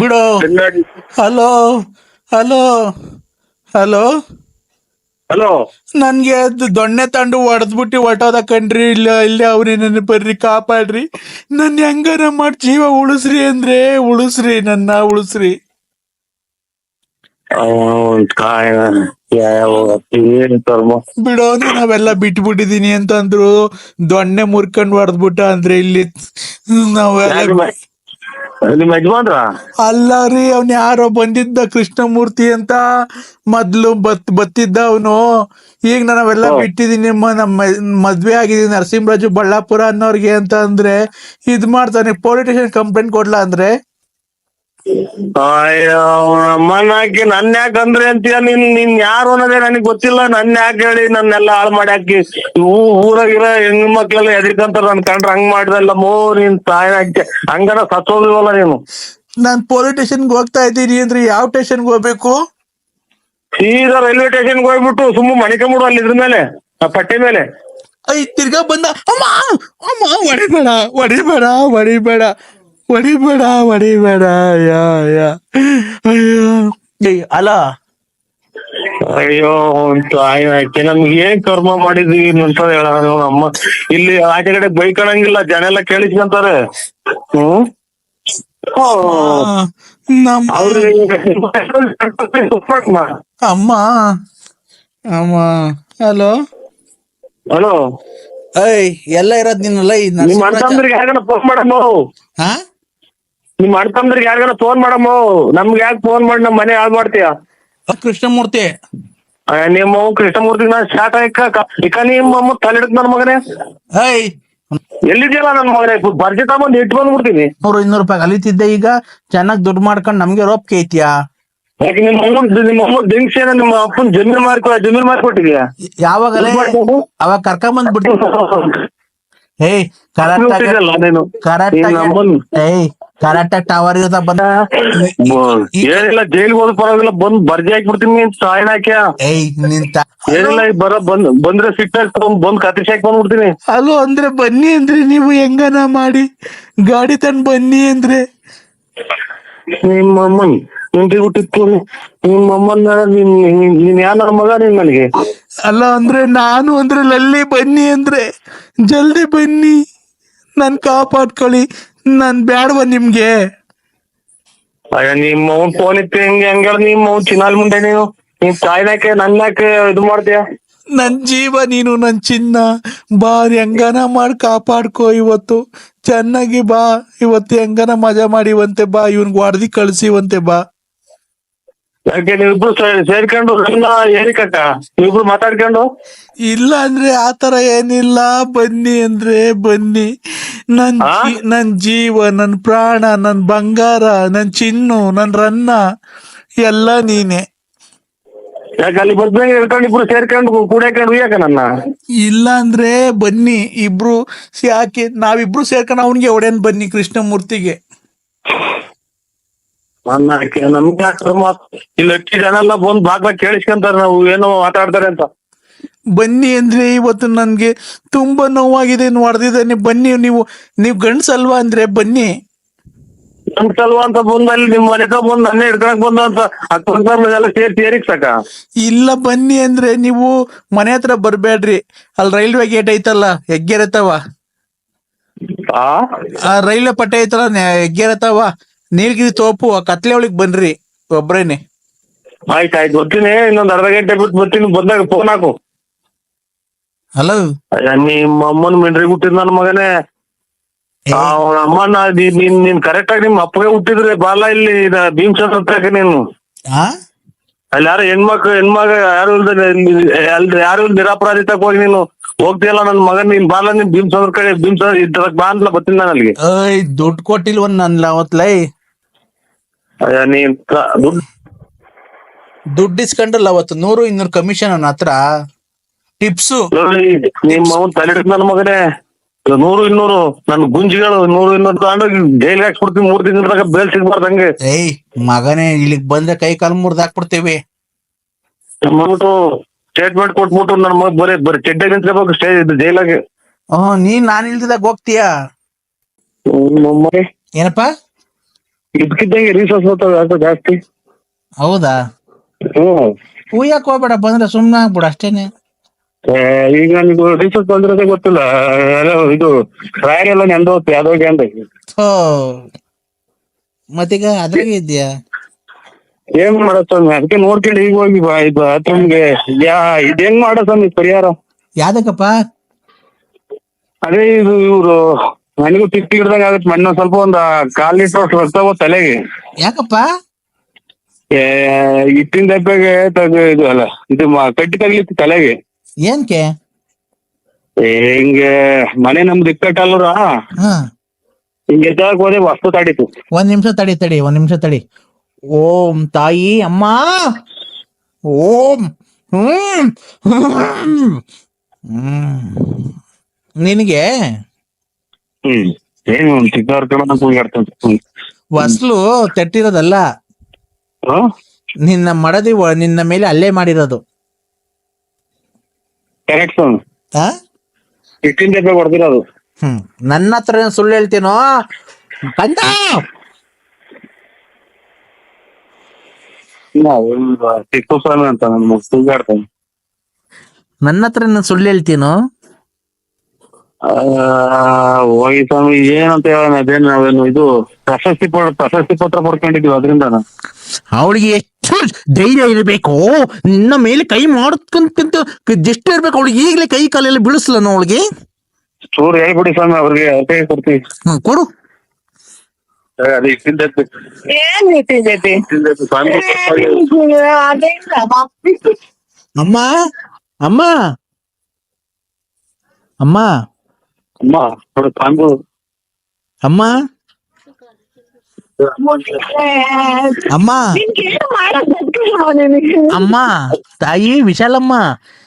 ಬಿಡು hello hello hello hello ನನ್ಗೆ ದೊಣ್ಣೆ ತಂಡು ಹೊಡೆದ್ಬಿಟ್ಟು ಹೊಟ್ಟೋದ ಕಣ್ರಿ. ಇಲ್ಲ ಇಲ್ಲ ಅವ್ರಿ ನನ್ನ ಬರ್ರಿ ಕಾಪಾಡ್ರಿ. ನನ್ ಹೆಂಗಾರ ಮಾಡಿ ಜೀವ ಉಳಿಸ್ರಿ ಅಂದ್ರೆ ಉಳಿಸ್ರಿ ನನ್ನ ಉಳಿಸ್ರಿ. ಬಿಡೋ ನಾವೆಲ್ಲ ಬಿಟ್ಬಿಟ್ಟಿದೀನಿ ಅಂತಂದ್ರು ದೊಣ್ಣೆ ಮುರ್ಕೊಂಡ್ ಹೊಡೆದ್ಬಿಟ್ಟ ಅಂದ್ರೆ ಇಲ್ಲಿ ನಾವೆಲ್ಲ ನಿಮ್ಮ- ಯಜಮಾನ್ರ? ಅಲ್ಲ ರೀ ಅವ್ನ್ ಯಾರೋ ಬಂದಿದ್ದ ಕೃಷ್ಣಮೂರ್ತಿ ಅಂತ. ಮೊದ್ಲು ಬತ್ ಬತ್ತಿದ್ದ ಅವನು. ಈಗ ನಾವೆಲ್ಲ ಬಿಟ್ಟಿದೀನಿ ನಮ್ಮ ಮದ್ವೆ ಆಗಿದೀನಿ ನರಸಿಂಹರಾಜು ಬಳ್ಳಾಪುರ ಅನ್ನೋರ್ಗೆ ಅಂತ ಅಂದ್ರೆ ಇದ್ ಮಾಡ್ತಾನೆ ಪೊಲೀಸ್ ಸ್ಟೇಷನ್ ಕಂಪ್ಲೇಂಟ್ ಕೊಡ್ಲಾ ಅಂದ್ರೆ? ಅಯ್ಯೋ ಅಮ್ಮನ ಹಾಕಿ ನನ್ ಯಾಕೆ ಅಂದ್ರೆ ಅಂತೀಯ? ನಿನ್ ನಿನ್ ಯಾರು ಅನ್ನೋದೇ ನನಗ್ ಗೊತ್ತಿಲ್ಲ. ನನ್ ಯಾಕೆ ಹೇಳಿ ನನ್ನೆಲ್ಲ ಹಾಳು ಮಾಡಿ ಹಾಕಿ? ಇವು ಊರಾಗಿರೋ ಹೆಣ್ಣು ಮಕ್ಳೆಲ್ಲ ಎದ್ರಿಕಂತಾರ ನನ್ ಕಂಡ್ರೆ ಹಂಗ್ ಮಾಡಿದಲ್ಲ ಮೋ ನೀನ್ ತಾಯಿ ಹಾಕಿ ಹಂಗಾರ ಸತ್ತೋದಿವಲ್ಲ ನೀನು. ನಾನ್ ಪೊಲೀಸ್ ಸ್ಟೇಷನ್ಗೆ ಹೋಗ್ತಾ ಇದ್ದೀನಿ ಅಂದ್ರೆ ಯಾವ ಸ್ಟೇಷನ್ಗೆ ಹೋಗ್ಬೇಕು? ಸೀದಾ ರೈಲ್ವೆ ಸ್ಟೇಷನ್ಗೆ ಹೋಗ್ಬಿಟ್ಟು ಸುಮ್ಮ ಮಣಿಕೊಂಬಿಡು ಅಲ್ಲಿ ಇದ್ರ ಮೇಲೆ ಆ ಪಟ್ಟೆ ಮೇಲೆ. ಐ ತಿರ್ಗಾ ಬಂದ ಅಮ್ಮ ಅಮ್ಮ ಹೊಡಿಬೇಡ ಹೊಡಿಬೇಡ ಹೊಡಿಬೇಡ. ಹೊಡಿಬೇಡ ಹೊಡಿಬೇಡ ಯಾ ಯಾ ಅಯ್ಯೋ. ಏಯ್ ಅಲ್ಲ ಅಯ್ಯೋ ಅಂತ ಆಯ್ತು ನಮ್ಗೆ ಏನ್ ಕರ್ಮ ಮಾಡಿದೀವಿ ಅಂತ ಹೇಳ ನಮ್ಮ ಇಲ್ಲಿ ಆಚೆ ಕಡೆ ಬೈಕಣಂಗಿಲ್ಲ ಜನ ಎಲ್ಲ ಕೇಳಿಸ್ಕೊಂತಾರೆ. ಹ್ಮ್? ಅಮ್ಮ ಅಮ್ಮ ಹಲೋ? ಹಲೋ? ಏಯ್ ಎಲ್ಲ ಇರೋದ್ ನೀನಲ್ಲ ಈ ನಿಮ್ ನರಸಿಂಹರಾಜ ಅಣ್ತಂದ್ರಿಗೆ ಯಾರಿಗಾನ ಫೋನ್ ಮಾಡಮ್ಮ? ಹಾ? ನಿಮ್ ಅಣ್ತಂದ್ರಿಗೆ ಯಾರಿಗಾರ ಫೋನ್ ಮಾಡಮ್ಮ? ನಮ್ಗೆ ಯಾಕೆ ಫೋನ್ ಮಾಡಿ ನಮ್ ಮನೆ ಯಾವ್ದು ಮಾಡ್ತೀಯ? ಕೃಷ್ಣಮೂರ್ತಿ. ನಿಮ್ಮ ಕೃಷ್ಣಮೂರ್ತಿ ನಾ ಶಾಟ್ ಇಕ್ಕ ಇಕ್ಕ ನಿಮ್ಮ ತಲೆ ತಲೆಡಕ್ ನನ್ ಮಗನೇ? ಏಯ್ ಎಲ್ಲಿದ್ಯಲ್ಲ ನನ್ ಮಗನೇ? ಬರ್ಜಿ ತಗೊಂಡ್ ಇಟ್ ಬಂದ್ಬಿಡ್ತೀನಿ. ನೂರು ಇನ್ನೂರು ರೂಪಾಯಿ ಕಲಿತಿದ್ದೆ ಈಗ ಚೆನ್ನಾಗಿ ದುಡ್ಡು ಮಾಡ್ಕೊಂಡ್ ನಮ್ಗೆ ರೋಪ್ಕೆ ಐತಿಯಾ? ಯಾಕೆ ನಿಮ್ಮ ನಿಮ್ಮ ಅಮ್ಮ ದಿಂಗ್ಸೇನ ನಿಮ್ಮ ಅಪ್ಪನ್ ಜಮೀನ್ ಮಾರ್ಕೊ ಜಮೀನ್ ಮಾರ್ಕೊಟ್ಟಿದ್ಯಾ? ಯಾವಾಗಲೇ ಅವಾಗ ಕರ್ಕೊಂಬಂದ್ ಬಿಡ್ತಿ ಏಯ್ ಕರೆಕ್ಟ್ ಆಗಿ ನೀನು? ಕರೆಕ್ಟ್ ಆಗಿ ಏಯ್ ಕರೆಕ್ಟ್ ಆಗಿ ಟವರ್ ಇರ್ತಾ ಬಂದ ಏನಿಲ್ಲ ಜೈಲ್ಗೆ ಹೋದ ಪರವಾಗಿಲ್ಲ ಬಂದ್ ಬರ್ಜಿ ಹಾಕ್ಬಿಡ್ತೀನಿ ನೀನ್ ಸಾಯಣ ಹಾಕ್ಯ. ಏಯ್ ನಿಂತ ಏನಿಲ್ಲ ಈಗ ಬರ ಬಂದ್ ಬಂದ್ರೆ ಸಿಟ್ಟಾಗಿ ತಗೊಂಡ್ ಬಂದ್ ಕತ್ರಿಸಿ ಹಾಕಿ ಬಂದ್ಬಿಡ್ತೀನಿ ಅಲ್ಲೋ ಅಂದ್ರೆ ಬನ್ನಿ ಅಂದ್ರೆ ನೀವು ಹೆಂಗನ ಮಾಡಿ? ಗಾಡಿ ತಂದ್ ಬನ್ನಿ ಅಂದ್ರೆ. ನಿಮ್ಮ ಅಮ್ಮನ್ ನಿಂತಿ ಹುಟ್ಟಿತ್ತು ನಿಮ್ಮ ಅಮ್ಮನ ನಿನ್ ನೀನ್- ನೀನ್ ಯಾ ನನ್ನ ಮಗ ನೀನ್ ನನಗೆ? ಅಲ್ಲ ಅಂದ್ರೆ ನಾನು ಅಂದ್ರೆ ಲಲ್ಲಿ ಬನ್ನಿ ಅಂದ್ರೆ. ಜಲ್ದಿ ಬನ್ನಿ. ನನ್ ಕಾಪಾಡ್ಕೊಳ್ಳಿ. ನನ್ ಬ್ಯಾಡ್ವ ನಿಮ್ಗೆ? ಅಯ್ಯ ನಿಮ್ಮ ಅವ್ನ್ ಫೋನ್ ಇತ್ತು ಹೆಂಗೆ? ಹಂಗ ನಿಮ್ಮ ಅವ್ನ್ ಚಿನ್ನಾಲ್ ಮುಂದೆ ನೀವು ನೀನ್ ತಾಯಿನಾಕೆ ನನ್ನಾಕೆ ಇದು ಮಾಡ್ತೀಯ? ನನ್ ಜೀವ ನೀನು ನನ್ ಚಿನ್ನ. ಬಾ ಹೆಂಗನ ಮಾಡಿ ಕಾಪಾಡ್ಕೋ ಇವತ್ತು. ಚೆನ್ನಾಗಿ ಬಾ. ಇವತ್ತು ಹೆಂಗನ ಮಜಾ ಮಾಡಿವಂತೆ ಬಾ. ಇವ್ನ್ಗ್ ಒಡ್ದಿ ಕಳಿಸಿವಂತೆ ಬಾ. ಯಾಕೆ ನೀವಿಬ್ರು ಸೇ- ಸೇರ್ಕೊಂಡು ನನ್ನ ಏರಿಕಕ್ಕ ನೀವಿಬ್ರು ಮಾತಾಡ್ಕೊಂಡು? ಇಲ್ಲ ಅಂದ್ರೆ ಆತರ ಏನಿಲ್ಲ. ಬನ್ನಿ ಅಂದ್ರೆ ಬನ್ನಿ. ನನ್ ಆ? ಜೀ- ನನ್ ಜೀವ ನನ್ ಪ್ರಾಣ ನನ್ ಬಂಗಾರ ನನ್ ಚಿನ್ನು ನನ್ ರನ್ನ ಎಲ್ಲ ನೀನೆ. ಯಾಕೆ ಅಲ್ಲಿ ಇರ್ಕೊಂಡು ಇಬ್ರು ಸೇರ್ಕೊಂಡು ಕೂಡ್ಯಾಕೊಂಡು ಯಾಕ ನನ್ನ? ಇಲ್ಲ ಅಂದ್ರೆ ಬನ್ನಿ ಇಬ್ರು ಯಾಕೆ ನಾವಿಬ್ರು ಸೇರ್ಕೊಂಡು ಅವನಿಗೆ ಒಡೆಯನ್ ಬನ್ನಿ ಕೃಷ್ಣಮೂರ್ತಿಗೆ. ನನ್ನ ನಮ್ಗೆ ಇಲ್ಲಿ ಅಕ್ಕಿ ಜನ ಎಲ್ಲ ಬಂದ್ ಭಾಗ ಕೇಳಿಸ್ಕೊಂತಾರೆ ನಾವು ಏನೋ ಮಾತಾಡ್ತಾರೆ ಅಂತ. ಬನ್ನಿ ಅಂದ್ರೆ ಇವತ್ತು ನನ್ಗೆ ತುಂಬಾ ನೋವಾಗಿದೆ ಹೊಡೆದಿದ್ದಾನೆ ಬನ್ನಿ ನೀವು ನೀವು ಗಂಡ್ಸಲ್ವಾ ಅಂದ್ರೆ ಬನ್ನಿ. ಗಂಡ್ಸಲ್ವಾ ಸಲ್ವಾ ಅಂತ ಬಂದಲ್ಲಿ ನಿಮ್ ಮನೆ ಬಂದ್ ನನ್ನೇ ಹಿಡ್ಕೊಳಕ್ ಬಂದ ಅಂತ ಎಲ್ಲ ಸೇರಿ ಸೇರಿಕ್ ಸಾಕ ಇಲ್ಲ ಬನ್ನಿ ಅಂದ್ರೆ ನೀವು ಮನೆ ಹತ್ರ ಬರ್ಬೇಡ್ರಿ ಅಲ್ಲಿ ರೈಲ್ವೆ ಗೇಟ್ ಐತಲ್ಲ ಹೆಗ್ಗೆರತವ. ಆ? ರೈಲ್ವೆ ಪಟ್ಟೆ ಐತಲ್ಲ ಹೆಗ್ಗೆರತವ. ನೀಲ್ಗಿರಿ ತೋಪು ಆ ಕತ್ಲೆ ಒಳಗ್ ಬನ್ರಿ ಒಬ್ರೇನೆ. ಆಯ್ತು ಆಯ್ತು ಬರ್ತೀನಿ. ಇನ್ನೊಂದ್ ಅರ್ಧ ಗಂಟೆ ಬಿಟ್ಟು ಬರ್ತೀನಿ. ಬಂದಾಗ ಫೋನ್ ಹಾಕು. ಹಲೋ ಅಯ್ಯ, ನಿಮ್ಮ ಅಮ್ಮನ್ ಮಿಂಡ್ರಿ ಹುಟ್ಟಿದ್ ನನ್ ಮಗನೇ. ಅವ್ನ ಅಮ್ಮನ ನಿನ್ ನೀನ್ ನೀನ್ ಕರೆಕ್ಟ್ ಆಗಿ ನಿಮ್ಮ ಅಪ್ಪಗೆ ಹುಟ್ಟಿದ್ರೆ ಬಾಲ ಇಲ್ಲಿ ಭೀಮಸಂದ್ರ ಹತ್ರಕ್ಕೆ ನೀನು. ಆ? ಅಲ್ಲಿ ಯಾರು ಹೆಣ್ಮಕ್ಳು ಹೆಣ್ಮಗ ಯಾರು ಇಲ್ದೆ ಅಲ್ಲಿ ಯಾರು ಇಲ್ದ ನಿರಾಪರಾಧಿತಕ್ಕೆ ಹೋಗಿ ನೀನು ಹೋಗ್ತೀಯಲ್ಲ ನನ್ನ ಮಗನ್ ನಿನ್ ಬಾಲ ನಿನ್ ಭೀಮಸಂದ್ರ ಕಡೆ ಭೀಮಸಂದ್ರ ಇದ್ರಕ್ ಬಾ ಅಂತ ಬರ್ತೀನಿ ನಾನು ಅಲ್ಲಿಗೆ. ಏಯ್ ದುಡ್ಡು ಕೊಟ್ಟಿಲ್ವ ನನ್ ಅವತ್ಲೈ? ಅಯ್ಯ, ನೀನ್ ದುಡ್ಡು ದುಡ್ಡು ಇಸ್ಕೊಂಡಲ್ಲ ಅವತ್ತು. ನೂರು ಇನ್ನೂರು ಕಮಿಷನ್ ಅವನ ಹತ್ರ. ಟಿಪ್ಸ್. ನಿಮ್ಮ ನನ್ನ ತಲೆ ನನ್ ಮಗನೇ. ನೂರು ಇನ್ನೂರು. ನನ್ ಗುಂಜಿಗಳು ನೂರು ಇನ್ನೂರು ತಗೊಂಡು ಜೈಲ್ಗೆ ಹಾಕ್ಸ್ಬಿಡ್ತೀನಿ ಮೂರ್ ತಿಂಗಳ ಬೇಲ್ ಸಿಗ್ಬಾರ್ದಂಗೆ ಏಯ್ ಮಗನೇ ಇಲ್ಲಿಗ್ ಬಂದ್ರೆ ಕೈ ಕಾಲು ಮುರ್ದ್ ಹಾಕ್ಬಿಡ್ತೀವಿ. ಮಾಡ್ಬಿಟ್ಟು ಸ್ಟೇಟ್ಮೆಂಟ್ ಕೊಟ್ಬಿಟ್ಟು ನನ್ ಮಗ ಬರೀ ಬರೀ ಚೆಡ್ಡೆ ನಿಂತ್ಕೋಬೇಕು ಸ್ಟೇ ಇದು ಜೈಲಾಗೆ. ಹ್ಮ್ ನೀನ್ ನಾನ್ ಇಲ್ದಿದಾಗ ಹೋಗ್ತೀಯಾ. ಏನಪ್ಪ? ಇದ್ಕಿದ್ದಂಗೆ ರೀಸರ್ಚ್ ಬರ್ತಾವೆ ಯಾಕೋ ಜಾಸ್ತಿ. ಹೌದಾ? ಹ್ಮ್. ಉಯ್ಯಕ್ ಹೋಗ್ಬೇಡ ಬಂದ್ರೆ ಸುಮ್ನೆ ಆಗ್ಬಿಡ ಅಷ್ಟೇನೆ. ಏ, ಈಗ ನೀವು ರೀಸರ್ಚ್ ಬಂದಿರೋದೇ ಗೊತ್ತಿಲ್ಲ. ಎಲ್ಲ ಇದು ರಾಯರ್ ಎಲ್ಲ ನೆಂದು ಹೋಗ್ತು ಯಾವ್ದೋ ಅಂತ ಥೋ. ಮತ್ತೀಗ ಅದ್ರಾಗೆ ಇದ್ಯಾ? ಏನ್ ಮಾಡೋ ಸ್ವಾಮಿ? ಅದಕ್ಕೆ ನೋಡ್ಕೊಂಡು ಈಗ ಹೋಗಿ ಬಾ ಇದು ಬಾತ್ರೂಮ್ಗೆ ಯಾ ಇದ್ ಹೆಂಗ್ ಮಾಡೋ ಸ್ವಾಮಿ ಪರಿಹಾರ? ಯಾವ್ದಕ್ಕಪ್ಪ? ಅದೇ ಇದು ಇವ್ರು ನನಗೂ ತಿಪ್ಪಿ ಹಿಡ್ದಂಗ ಆಗತ್ತೆ ಮಣ್ಣು. ಸ್ವಲ್ಪ ಒಂದ್ ಕಾಲ್ ಲೀಟರ್ ಅಷ್ಟು ಬರ್ತಾವ ತಲೆಗೆ. ಯಾಕಪ್ಪ? ಏ, ಹಿಟ್ಟಿನ ದಪ್ಪಗೆ ತಗ ಇದು ಅಲ್ಲ ಇದು ಮ- ಕಟ್ಟಿ ತಗ್ಲಿತ್ತು ತಲೆಗೆ. ಏನ್ಕೆ? ಏ, ಹಿಂಗೆ ಮನೆ ನಮ್ದು ಇಕ್ಕಟ್ಟಲ್ಲರ. ಹಾ. ಹಿಂಗೆ ಎದ್ದಾಕ್ ಹೋದೆ ವಸ್ತು ತಾಡಿತು. ಒಂದ್ ನಿಮಿಷ ತಡಿ ತಡಿ ಒಂದ್ ನಿಮಿಷ ತಡಿ. ಓಂ ತಾಯಿ ಅಮ್ಮ! ಓಂ! ಹ್ಮ್! ಹ್ಮ್. ಹ್ಮ್. ನಿನಗೆ ಹ್ಮ್. ಏನು ಕಡೆ ಕೂಗಾಡ್ತಂತ ವಸ್ಲು ತೆಟ್ಟಿರೋದಲ್ಲ? ನಿನ್ನ ಮಡದಿ ಒ- ನಿನ್ನ ಮೇಲೆ ಅಲ್ಲೇ ಮಾಡಿರೋದು. ಕರೆಕ್ಟ್ ಸ್ವಾಮಿ ಆ? ಹಿಟ್ಟಿನ ದಪ್ಪೆ ಹೊಡೆದಿರೋದು. ಹ್ಮ್. ನನ್ನ ಹತ್ರ ಏನ್ ಸುಳ್ಳು ಹೇಳ್ತೀನೋ? ಕಂಡ ಟಿಪ್ಪು ಸ್ವಾಮಿ ಅಂತ ನನ್ ಕೂಗಾಡ್ತಾನೆ ನನ್ನ ಹತ್ರ ನಾನು ಸುಳ್ಳು ಹೇಳ್ತೀನೋ? ಹೋಗಿ ಸ್ವಾಮಿ ಏನಂತ ಹೇಳೋಣ ಅದೇನು ನಾವೇನು ಇದು ಪ್ರಶಸ್ತಿ ಪಡ್ ಪ್ರಶಸ್ತಿ ಪತ್ರ ಪಡ್ಕೊಂಡಿದ್ವಿ ಅದರಿಂದ ಅವಳಿಗೆ ಎಷ್ಟು ಧೈರ್ಯ ಇರಬೇಕು ನಿನ್ನ ಮೇಲೆ ಕೈ ಮಾಡ್ಕೊಂತ ಜಸ್ಟ್ ಇರ್ಬೇಕು ಅವಳಿಗೆ ಈಗಲೇ ಕೈ ಕಾಲೆಲ್ಲ ಬೀಳಿಸ್ಲನು ಅವಳಿಗೆ? ಚೂರು ಹೇಳ್ಬಿಡಿ ಸ್ವಾಮಿ ಅವ್ರಿಗೆ ಅದೇ ಕೊಡ್ತೀವಿ. ಹ್ಮ್, ಕೊಡು. ಅದು ದಪ್ಪೆ ಏನ್ ಸ್ವಾಮಿ. ಅಮ್ಮ ಅಮ್ಮ. ಅಮ್ಮ. ಅಮ್ಮ ನೋಡು ಸ್ವಾಮಿ ಅಮ್ಮ? ಅಮ್ಮ? ಅಮ್ಮ ತಾಯಿ ವಿಶಾಲಮ್ಮ.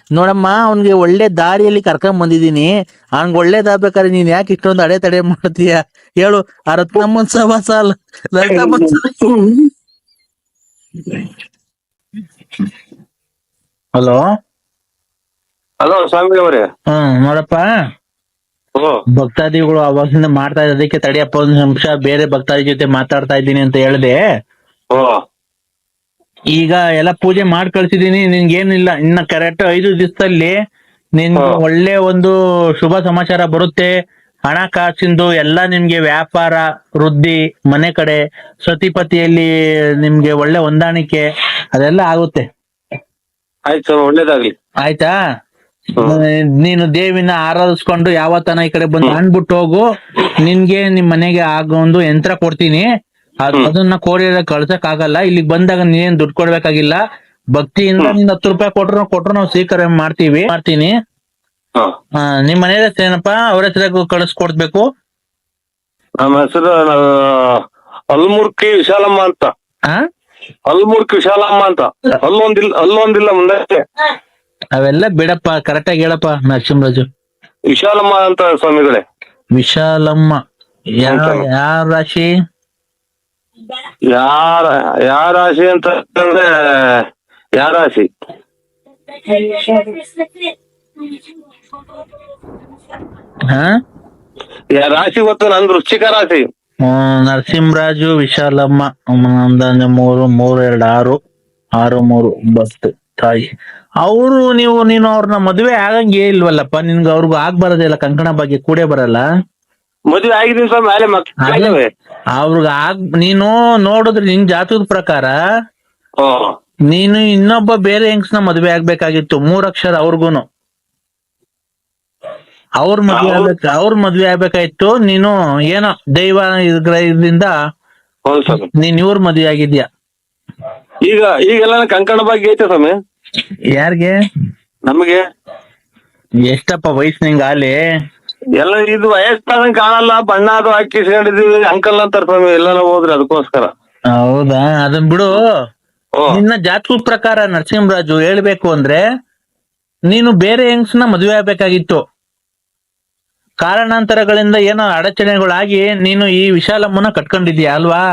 ನೋಡಮ್ಮ ಅವನ್ಗೆ ಒಳ್ಳೆ ದಾರಿಯಲ್ಲಿ ಕರ್ಕೊಂಡ್ ಬಂದಿದೀನಿ ಅವನ್ಗೆ ಒಳ್ಳೇದಾಗ್ಬೇಕಾದ್ರೆ ನೀನ್ ಯಾಕೆ ಇಷ್ಟೊಂದು ಅಡೆ ತಡೆ ಮಾಡ್ತೀಯ? ಹೇಳು ಆ ರತ್ನಮ್ಮನ್ ಸವಾಸ ಲಲಿತಮ್ಮನ್ ಹಲೋ? ಹಲೋ ಸ್ವಾಮಿ ಅವರೇ. ಹ್ಮ್ ನೋಡಪ್ಪ. ಭಕ್ತಾದಿಗಳು ಅವಾಗಿಂದ ಮಾಡ್ತಾ ಇದ್ದಕ್ಕೆ ತಡಿಯಪ್ಪ ಒಂದ್ ನಿಮಿಷ ಬೇರೆ ಭಕ್ತಾದಿ ಜೊತೆ ಮಾತಾಡ್ತಾ ಇದ್ದೀನಿ ಅಂತ ಹೇಳ್ದೆ. ಈಗ ಎಲ್ಲ ಪೂಜೆ ಮಾಡಿ ಕಳ್ಸಿದೀನಿ ನಿನ್ಗೇನಿಲ್ಲ. ಇನ್ನ ಕರೆಕ್ಟ್ ಐದು ದಿವಸದಲ್ಲಿ ನಿನ್ ಒಳ್ಳೆ ಒಂದು ಶುಭ ಸಮಾಚಾರ ಬರುತ್ತೆ. ಹಣಕಾಸಿಂದು ಎಲ್ಲ ನಿಮ್ಗೆ ವ್ಯಾಪಾರ ವೃದ್ಧಿ ಮನೆ ಕಡೆ ಸತಿಪತಿಯಲ್ಲಿ ನಿಮ್ಗೆ ಒಳ್ಳೆ ಹೊಂದಾಣಿಕೆ ಅದೆಲ್ಲ ಆಗುತ್ತೆ. ಆಯ್ತು ಒಳ್ಳೇದಾಗ್ಲಿ. ಆಯ್ತಾ. ನೀನು ದೇವಿನ ಆರಾಧಿಸ್ಕೊಂಡು ತನ ಈ ಕಡೆ ಬಂದು ಅಂದ್ಬಿಟ್ಟು ಹೋಗು. ನಿನ್ಗೆ ನಿಮ್ ಮನೆಗೆ ಆಗೋ ಒಂದು ಯಂತ್ರ ಕೊಡ್ತೀನಿ. ಅದನ್ನ ಕೋರಿ ಕಳ್ಸಕ್ ಆಗಲ್ಲ. ಇಲ್ಲಿಗೆ ಬಂದಾಗ ನೀನ್ ದುಡ್ಡು ಕೊಡ್ಬೇಕಾಗಿಲ್ಲ. ಭಕ್ತಿಯಿಂದ ನಿನ್ ಹತ್ತು ರೂಪಾಯಿ ಕೊಟ್ರು ಕೊಟ್ರು ನಾವು ಸ್ವೀಕಾರ ಮಾಡ್ತೀವಿ. ಮಾಡ್ತೀನಿ. ನಿಮ್ ಮನೆ ಹೆಸರು ಏನಪ್ಪ? ಅವ್ರ ಹೆಸರ ಕಳಿಸ್ಕೊಡ್ಬೇಕು ನಮ್ಮ ಹೆಸರು ಅಲ್ಮುರ್ಕಿ ವಿಶಾಲಮ್ಮ ಅಂತ. ಆ? ಅಲ್ಮುರ್ಕಿ ವಿಶಾಲಮ್ಮ ಅಂತ. ಅಲ್ಲೊಂದಿಲ್ಲ ಅಲ್ಲೊಂದಿಲ್ಲ ಮುಂದೆ. ಅವೆಲ್ಲ ಬಿಡಪ್ಪ ಕರೆಕ್ಟ್ ಆಗಿ ಹೇಳಪ್ಪ ನರಸಿಂಹರಾಜು ವಿಶಾಲಮ್ಮ ಅಂತ ಸ್ವಾಮಿಗಳೇ. ವಿಶಾಲಮ್ಮ. ಯಾವ ಯಾವ ರಾಶಿ? ಯಾರ ಯಾರ ರಾಶಿ ಅಂತ ಅಂದ್ರೆ ಯಾರ ರಾಶಿ? ಹಾ? ರಾಶಿ ಗೊತ್ತು ನಂದು ವೃಶ್ಚಿಕ ರಾಶಿ. ನರಸಿಂಹರಾಜು ವಿಶಾಲಮ್ಮ ಮೂರು ಮೂರು ಎರಡು ಆರು ಆರು ಮೂರು ಒಂಬತ್ತು. ತಾಯಿ. ಅವರು ನೀವು ನೀನು ಅವ್ರನ್ನ ಮದುವೆ ಆಗಂಗೆ ಇಲ್ವಲ್ಲಪ್ಪ? ನಿನ್ಗ ಅವ್ರಿಗೂ ಆಗ್ ಇಲ್ಲ ಕಂಕಣ ಬಗ್ಗೆ ಕೂಡೇ ಬರಲ್ಲ? ಮದುವೆ ಸ್ವಾಮಿ ಮಕ್ಕಳಿದಾವೆ ಅವ್ರಿಗೆ ಆಗ್ ನೀನು ನೋಡಿದ್ರೆ ನಿನ್ ಜಾತಕದ ಪ್ರಕಾರ ನೀನು ಇನ್ನೊಬ್ಬ ಬೇರೆ ಹೆಂಗ್ಸ್ನ ಮದುವೆ ಆಗ್ಬೇಕಾಗಿತ್ತು ಮೂರ್ ಅಕ್ಷರ ಅವ್ರಿಗೂನು. ಅವ್ರ ಮದ್ವೆ ಆಗ್ಬೇಕು ಅವ್ರ ಮದ್ವೆ ಆಗ್ಬೇಕಾಯ್ತು ನೀನು ಏನೋ ದೈವ ಇದ್ರಿಂದ ನೀನ್ ಇವ್ರ ಮದ್ವೆ ಆಗಿದ್ಯಾ? ಈಗ ಈಗೆಲ್ಲ ಕಂಕಣ ಬಗ್ಗೆ ಐತೆ ಸ್ವಾಮಿ. ಯಾರ್ಗೆ? ನಮಗೆ? ಎಷ್ಟಪ್ಪ ವಯಸ್ಸು ನಿಂಗ ಆಲಿ ಎಲ್ಲ ಇದು ವಯಸ್ಸಾದಂಗ್ ಕಾಣಲ್ಲ ಬಣ್ಣ ಅದು ಹಾಕಿ ಸೇರಿದೀವಿ ಅಂಕಲ್ ಅಂತ ಸ್ವಾಮಿ ಎಲ್ಲ ಹೋದ್ರೆ ಅದಕ್ಕೋಸ್ಕರ. ಹೌದಾ? ಅದನ್ ಬಿಡು. ಓ. ನಿನ್ನ ಜಾತಕ ಪ್ರಕಾರ ನರಸಿಂಹರಾಜು ಹೇಳ್ಬೇಕು ಅಂದ್ರೆ ನೀನು ಬೇರೆ ಹೆಂಗ್ಸ್ನ ಮದುವೆ ಆಗ್ಬೇಕಾಗಿತ್ತು. ಕಾರಣಾಂತರಗಳಿಂದ ಏನೋ ಅಡಚಣೆಗಳಾಗಿ ನೀನು ಈ ವಿಶಾಲಮ್ಮನ ಕಟ್ಕೊಂಡಿದ್ಯಾ ಅಲ್ವಾ?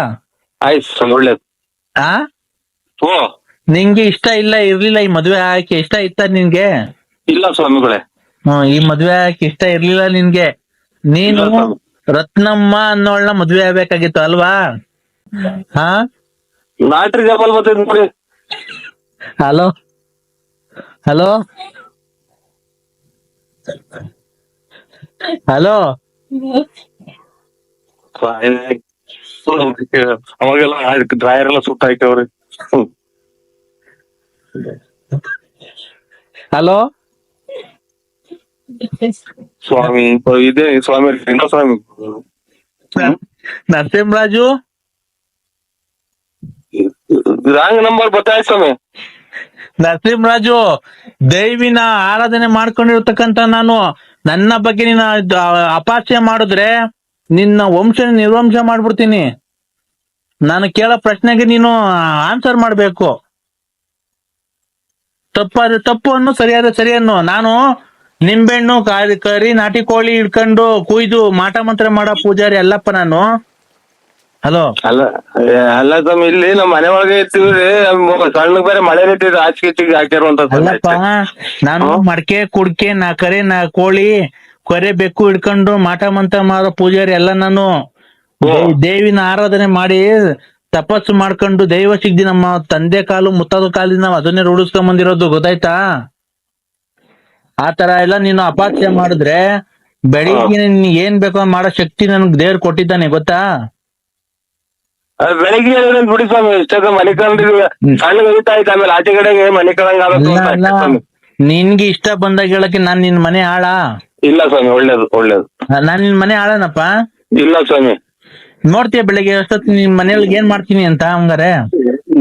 ಆಯ್ತು ಸ್ವಾಮಿ ಒಳ್ಳೇದು. ಆ? ಓ ನಿಂಗೆ ಇಷ್ಟ ಇಲ್ಲ ಇರ್ಲಿಲ್ಲ ಈ ಮದ್ವೆ ಆಕೆ ಇಷ್ಟ ಇತ್ತ ನಿನ್ಗೆ? ಇಲ್ಲ ಸ್ವಾಮಿಗಳೇ. ಹ್ಮ್ ಈ ಮದ್ವೆ ಆಕೆ ಇಷ್ಟ ಇರ್ಲಿಲ್ಲ ನಿನ್ಗೆ? ನೀನು ರತ್ನಮ್ಮ ಅನ್ನೋಳ್ನ ಮದ್ವೆ ಆಗ್ಬೇಕಾಗಿತ್ತು ಅಲ್ವಾ? ಹಾ? ಲಾಟ್ರಿ ಜಬಲ್ ಬರ್ತೈತಿ ನೋಡಿ. ಹಲೋ? ಹಲೋ? ಹಲೋ? ಅವಾಗೆಲ್ಲ ಡ್ರಾಯರ್ ಎಲ್ಲ ಸುಟ್ಟ ಹಾಕ್ಯವ್ರಿ ಹಲೋ? ಸ್ವಾಮಿ ಇದೇ ಸ್ವಾಮಿ ಸ್ವಾಮಿ? ನರಸಿಂಹರಾಜು? ರಾಂಗ್ ನಂಬರ್ ಬತ್ತಾಯ್ ಸ್ವಾಮಿ. ನರಸಿಂಹರಾಜು ದೇವಿನ ಆರಾಧನೆ ಮಾಡ್ಕೊಂಡಿರ್ತಕ್ಕಂತ ನಾನು ನನ್ನ ಬಗ್ಗೆ ನಿನ್ನ ಅಪಾಸ್ಯ ಮಾಡಿದ್ರೆ ನಿನ್ನ ವಂಶ ನಿರ್ವಂಶ ಮಾಡ್ಬಿಡ್ತೀನಿ. ನಾನು ಕೇಳೋ ಪ್ರಶ್ನೆಗೆ ನೀನು ಆನ್ಸರ್ ಮಾಡ್ಬೇಕು. ತಪ್ಪಾದ್ರೆ ತಪ್ಪು ಅನ್ನು ಸರಿಯಾದ ಸರಿ ಅನ್ನು. ನಾನು ನಿಂಬೆಹಣ್ಣು ಕಾಯಿ ಕರಿ ನಾಟಿ ಕೋಳಿ ಹಿಡ್ಕೊಂಡು ಕುಯ್ದು ಮಾಟ ಮಂತ್ರ ಮಾಡ ಪೂಜಾರಿ ಅಲ್ಲಪ್ಪ ನಾನು. ಹಲೋ ಅಲ್ಲ ಅಲ್ಲ ತಮ್ಮ ಇಲ್ಲಿ ನಮ್ಮ ಮನೆ ಒಳಗೆ ಇರ್ತೀವ್ರಿ ಸಣ್ಣ ಬೇರೆ ಮಳೆ ನಿಂತಿದ್ರು ಆಚೆ ಈಚೆಗೆ ಅಲ್ಲಪ್ಪ ನಾನು ಮಡಕೆ ಕುಡ್ಕೆ ನಾ ಕರೆ ನಾ ಕೋಳಿ ಕೊರೆ ಬೆಕ್ಕು ಹಿಡ್ಕೊಂಡು ಮಾಟ ಮಂತ್ರ ಮಾಡೋ ಪೂಜಾರಿ ಎಲ್ಲ ನಾನು. ದೇವಿನ ಆರಾಧನೆ ಮಾಡಿ ತಪಸ್ಸು ಮಾಡ್ಕೊಂಡು ದೈವ ಸಿಗ್ದಿ ನಮ್ಮ ತಂದೆ ಕಾಲು ಮುತ್ತಾದ ಕಾಲಿನ ನಾವು ಅದನ್ನೇ ರೂಢಿಸ್ಕೊಂಡ್ ಬಂದಿರೋದು ಗೊತ್ತಾಯ್ತಾ? ಆ ತರ ಎಲ್ಲ ನೀನು ಅಪಾಸ್ಯ ಮಾಡಿದ್ರೆ ಬೆಳಿಗ್ಗೆ ಏನ್ ಬೇಕೋ ಮಾಡೋ ಶಕ್ತಿ ನನ್ಗೆ ದೇವ್ರು ಕೊಟ್ಟಿದ್ದಾನೆ ಗೊತ್ತಾ? ಬೆಳಿಗ್ಗೆ ಬಿಡಿ ಸ್ವಾಮಿ ಮನೆ ಆಯ್ತು ಆಮೇಲೆ ಆಚೆ ಕಡೆಗೆ ಕಳಂಗ. ನಿನ್ಗೆ ಇಷ್ಟ ಬಂದಾಗ ಹೇಳಕ್ಕೆ ನಾನ್ ನಿನ್ ಮನೆ ಆಳ? ಇಲ್ಲ ಸ್ವಾಮಿ ಒಳ್ಳೇದು ಒಳ್ಳೇದು. ನಾನ್ ನಿನ್ ಮನೆ ಆಳನಪ್ಪ? ಇಲ್ಲ ಸ್ವಾಮಿ. ನೋಡ್ತೀಯ ಬೆಳಿಗ್ಗೆ ಎಷ್ಟೊತ್ತು ನಿಮ್ ಮನೇಲಿ ಏನ್ ಮಾಡ್ತೀನಿ ಅಂತ ಹಂಗಾರೆ?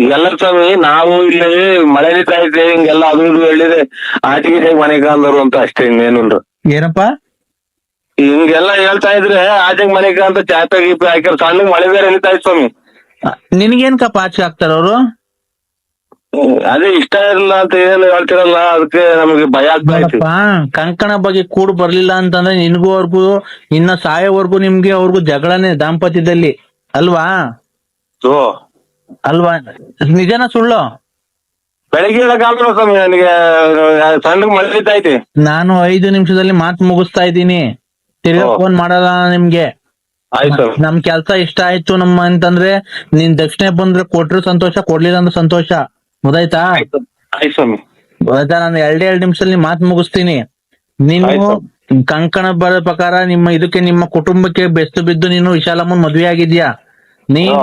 ಎಲ್ಲ ಸ್ವಾಮಿ ನಾವು ಇಲ್ಲಿ ಮಳೆ ತಾಯಿದ್ರೆ ಹಿಂಗೆಲ್ಲ ಅದು ಇದು ಹೇಳಿದ್ರೆ ಆಟಿಗೆ ಹೇಗೆ ಮನೆ ಕಾಂದರು ಅಂತ ಅಷ್ಟೇ ಇನ್ನೇನಿಲ್ರಿ ಏನಪ್ಪ? ಹಿಂಗೆಲ್ಲ ಹೇಳ್ತಾ ಇದ್ರೆ ಆಚೆಗೆ ಮನೆ ಅಂತ ಚಾಪೆ ಗೀಪೆ ಹಾಕಿರ್ ಸಣ್ಣ ಮಳೆ ಬೇರೆ ಐತೆ ಸ್ವಾಮಿ. ನಿನ್ಗೇನ್ಕಪ್ಪ ಆಚೆ ಹಾಕ್ತಾರ ಅವರು? ಅದೇ ಇಷ್ಟ ಇರಲ್ಲ ಅಂತ ಏನ್ ಹೇಳ್ತಿರಲ್ಲ ಅದಕ್ಕೆ ನಮಗೆ ಭಯ ಆಗ್ತಾ ಕಂಕಣ ಬಗ್ಗೆ ಕೂಡು ಬರ್ಲಿಲ್ಲ ಅಂತಂದ್ರೆ ನಿನ್ಗೂ ಅವ್ರಿಗೂ ಇನ್ನ ಸಾಯೋವರ್ಗು ನಿಮ್ಗೆ ಅವ್ರಿಗೂ ಜಗಳನೆ ದಾಂಪತ್ಯದಲ್ಲಿ ಅಲ್ವಾ? ಓ. ಅಲ್ವಾ? ನಿಜನ ಸುಳ್ಳು? ಬೆಳಗ್ಗೆ ಹೇಳಕ್ ಆಗಲ್ಲ ಸ್ವಾಮಿ ನನಗೆ ಸಣ್ಣ ಮಳೆ ನಿಂತ ನಾನು ಐದು ನಿಮಿಷದಲ್ಲಿ ಮಾತು ಮುಗಿಸ್ತಾ ಇದ್ದೀನಿ. ತಿರ್ಗಾ ಓ. ಫೋನ್ ಮಾಡಲ್ಲ ನಿಮ್ಗೆ. ಆಯ್ತು ನಮ್ ಕೆಲ್ಸ ಇಷ್ಟ ಆಯ್ತು ನಮ್ಮ ಅಂತಂದ್ರೆ ನೀನ್ ದಕ್ಷಿಣೆ ಬಂದ್ರೆ ಕೊಟ್ರು ಸಂತೋಷ ಕೊಡ್ಲಿಲ್ಲ ಅಂದ್ರೆ ಸಂತೋಷ. ಗೊತ್ತಾಯ್ತಾ ಆಯ್ತು ಆಯ್ತು ಸ್ವಾಮಿ. ಆಯ್ತಾ ನಾನು ಎರಡೇ ಎರಡು ನಿಮಿಷದಲ್ಲಿ ಮಾತು ಮುಗಿಸ್ತೀನಿ. ನೀನು ಆಯ್ತು. ಕಂಕಣ ಬರ ಪ್ರಕಾರ ನಿಮ್ಮ ಇದಕ್ಕೆ ನಿಮ್ಮ ಕುಟುಂಬಕ್ಕೆ ಬೆಸ್ತು ಬಿದ್ದು ನೀನು ವಿಶಾಲಮ್ಮನ್ ಮದ್ವೆ ಆಗಿದ್ಯಾ ನೀನು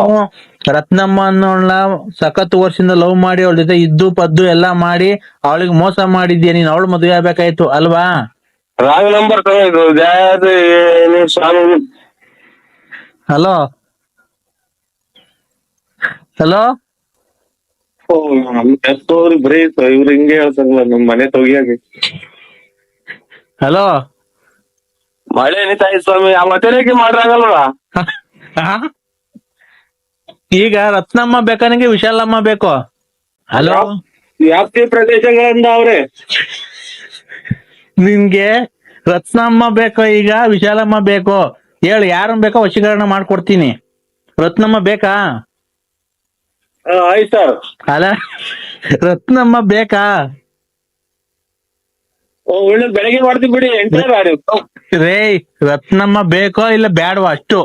ರತ್ನಮ್ಮ ಅನ್ನೋಳ್ನ ಸಖತ್ ವರ್ಷದಿಂದ ಲವ್ ಮಾಡಿ ಅವಳ ಜೊತೆ ಇದ್ದು ಪದ್ದು ಎಲ್ಲಾ ಮಾಡಿ ಅವಳಿಗೆ ಮೋಸ ಮಾಡಿದ್ಯಾ ನೀನ್ ಅವಳು ಮದ್ವೆ ಆಗ್ಬೇಕಾಯ್ತು ಅಲ್ವಾ? ರಾಂಗ್ ನಂಬರ್ ಸ್ವಾಮಿ ಇದು ಯಾವ್ದು ಏನು ಸ್ವಾಮಿ. ಹಲೋ? ಹಲೋ? ಓ, ನಮ್ ಕೆಟ್ಟವ್ರು ಬರೀ ಇವ್ರು ಹಿಂಗೆ ಹೇಳ್ತಾರಲ್ಲ ನಮ್ ಮನೆ ತೊಗಿಯಾಗಿ. ಹಲೋ ಮಳೆ ತಾಯಿ ಐತಿ ಸ್ವಾಮಿ ಆ ಮಾಡ್ರಾಗಲ್ವಾ ಈಗ ರತ್ನಮ್ಮ ಬೇಕಾ ನಿಂಗೆ ವಿಶಾಲಮ್ಮ ಬೇಕು? ಹಲೋ ವ್ಯಾಪ್ತಿ ಪ್ರದೇಶಗಳಿಂದ ಅವ್ರೆ. ನಿನ್ಗೆ ರತ್ನಮ್ಮ ಬೇಕೋ ಈಗ ವಿಶಾಲಮ್ಮ ಬೇಕೋ? ಹೇಳು ಯಾರನ್ನ ಬೇಕೋ ವಶೀಕರಣ ಮಾಡ್ಕೊಡ್ತೀನಿ. ರತ್ನಮ್ಮ ಬೇಕಾ? ಆಯ್ತು ಸರ್. ಅಲ್ಲ ರತ್ನಮ್ಮ ಬೇಕಾ? ಒಳ್ಳೆ ಬೆಳಗ್ಗೆ ಮಾಡ್ತೀವಿ ಬಿಡಿ ಎಂಟೇ ಗಾಡಿ ರೇ ರತ್ನಮ್ಮ ಬೇಕೋ ಇಲ್ಲ ಬ್ಯಾಡವಾ ಅಷ್ಟು?